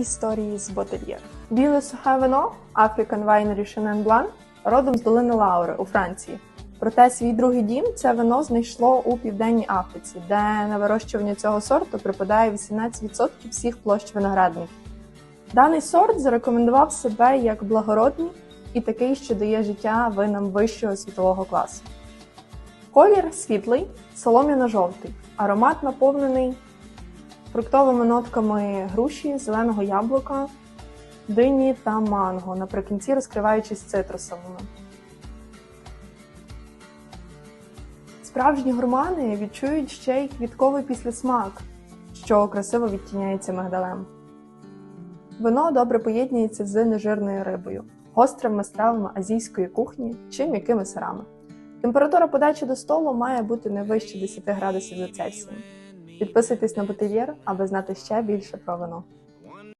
історії з ботельєр. Біле сухе вино African Winery Chenin Blanc родом з долини Лаури у Франції. Проте свій другий дім це вино знайшло у південній Африці, де на вирощування цього сорту припадає 18% всіх площ виноградників. Даний сорт зарекомендував себе як благородний і такий, що дає життя винам вищого світового класу. Колір світлий, солом'яно-жовтий, аромат наповнений фруктовими нотками груші, зеленого яблука, дині та манго, наприкінці розкриваючись цитрусовими. Справжні гурмани відчують ще й квітковий післясмак, що красиво відтіняється мигдалем. Вино добре поєднується з нежирною рибою, гострими стравами азійської кухні чи м'якими сирами. Температура подачі до столу має бути не вище 10 градусів за Цельсієм. Підписуйтесь на Бутильєр, аби знати ще більше про вино.